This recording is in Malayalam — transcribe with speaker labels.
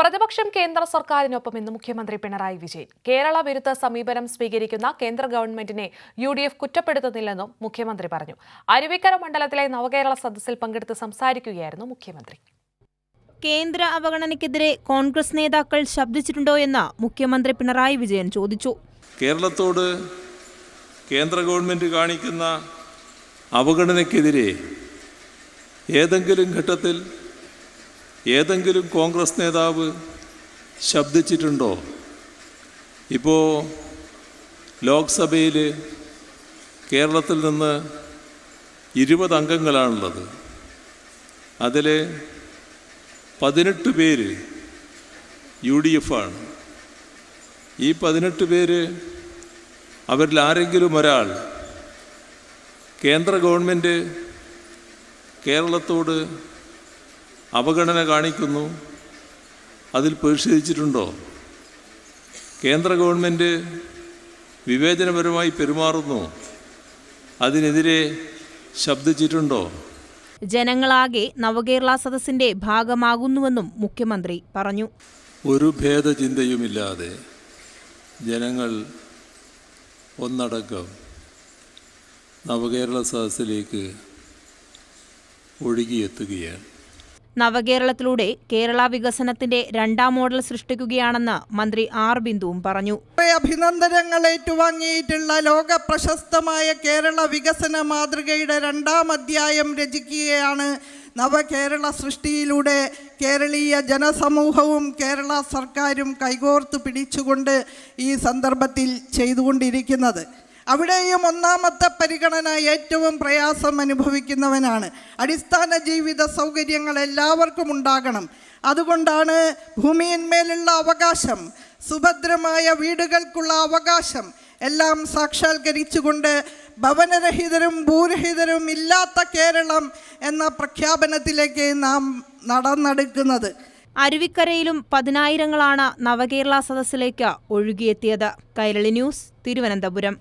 Speaker 1: പ്രതിപക്ഷം കേന്ദ്ര സർക്കാരിനൊപ്പം ഇന്ന് മുഖ്യമന്ത്രി പിണറായി വിജയൻ. കേരള വിരുദ്ധ സമീപനം സ്വീകരിക്കുന്ന കേന്ദ്ര ഗവൺമെന്റിനെ യു ഡി എഫ് കുറ്റപ്പെടുത്തുന്നില്ലെന്നും മുഖ്യമന്ത്രി പറഞ്ഞു. അരുവിക്കര മണ്ഡലത്തിലെ നവകേരള സദസ്സിൽ പങ്കെടുത്ത് സംസാരിക്കുകയായിരുന്നു മുഖ്യമന്ത്രി.
Speaker 2: കേന്ദ്ര അവഗണനയ്ക്കെതിരെ കോൺഗ്രസ് നേതാക്കൾ ശബ്ദിച്ചിട്ടുണ്ടോ എന്ന് മുഖ്യമന്ത്രി പിണറായി വിജയൻ ചോദിച്ചു.
Speaker 3: കേരളത്തോട് കേന്ദ്ര ഗവൺമെന്റ് കാണിക്കുന്ന അവഗണനയ്ക്കെതിരെ ഏതെങ്കിലും ഘട്ടത്തിൽ ഏതെങ്കിലും കോൺഗ്രസ് നേതാവ് ശബ്ദിച്ചിട്ടുണ്ടോ? ഇപ്പോൾ ലോക്സഭയിൽ കേരളത്തിൽ നിന്ന് ഇരുപത് അംഗങ്ങളാണുള്ളത്. അതിൽ പതിനെട്ട് പേര് യു ഡി എഫ് ആണ് ഈ പതിനെട്ട് പേര് അവരിൽ ആരെങ്കിലും ഒരാൾ കേന്ദ്ര ഗവൺമെന്റ് കേരളത്തോട് അവഗണന കാണിക്കുന്നു. അതിൽ പ്രതിഷേധിച്ചിട്ടുണ്ടോ? കേന്ദ്ര ഗവൺമെന്റ് വിവേചനപരമായി പെരുമാറുന്നു. അതിനെതിരെ ശബ്ദിച്ചിട്ടുണ്ടോ?
Speaker 2: ജനങ്ങളാകെ നവകേരള സദസ്സിന്റെ ഭാഗമാകുന്നുവെന്നും മുഖ്യമന്ത്രി പറഞ്ഞു.
Speaker 3: ഒരു ഭേദചിന്തയുമില്ലാതെ ജനങ്ങൾ ഒന്നടക്കം നവകേരള സദസ്സിലേക്ക് ഒഴുകിയെത്തുകയാണ്.
Speaker 2: നവകേരളത്തിലൂടെ കേരള വികസനത്തിന്റെ രണ്ടാം മോഡൽ സൃഷ്ടിക്കുകയാണെന്ന് മന്ത്രി ആർ ബിന്ദുവും പറഞ്ഞു.
Speaker 4: അഭിനന്ദനങ്ങൾ ഏറ്റുവാങ്ങിയിട്ടുള്ള ലോക പ്രശസ്തമായ കേരള വികസന മാതൃകയുടെ രണ്ടാം അധ്യായം രചിക്കുകയാണ് നവകേരള സൃഷ്ടിയിലൂടെ കേരളീയ ജനസമൂഹവും കേരള സർക്കാരും കൈകോർത്ത് പിടിച്ചുകൊണ്ട് ഈ സന്ദർഭത്തിൽ ചെയ്തുകൊണ്ടിരിക്കുന്നത്. അവിടെയും ഒന്നാമത്തെ പരിഗണന ഏറ്റവും പ്രയാസം അനുഭവിക്കുന്നവനാണ്. അടിസ്ഥാന ജീവിത സൗകര്യങ്ങൾ എല്ലാവർക്കും ഉണ്ടാകണം. അതുകൊണ്ടാണ് ഭൂമിയിന്മേലുള്ള അവകാശം സുഭദ്രമായ വീടുകൾക്കുള്ള അവകാശം എല്ലാം സാക്ഷാത്കരിച്ചുകൊണ്ട് ഭവനരഹിതരും ഭൂരഹിതരും ഇല്ലാത്ത കേരളം എന്ന പ്രഖ്യാപനത്തിലേക്ക് നാം നടന്നെടുക്കുന്നത്.
Speaker 2: അരുവിക്കരയിലും പതിനായിരങ്ങളാണ് നവകേരള സദസ്സിലേക്ക് ഒഴുകിയെത്തിയത്. കൈരളി ന്യൂസ് തിരുവനന്തപുരം.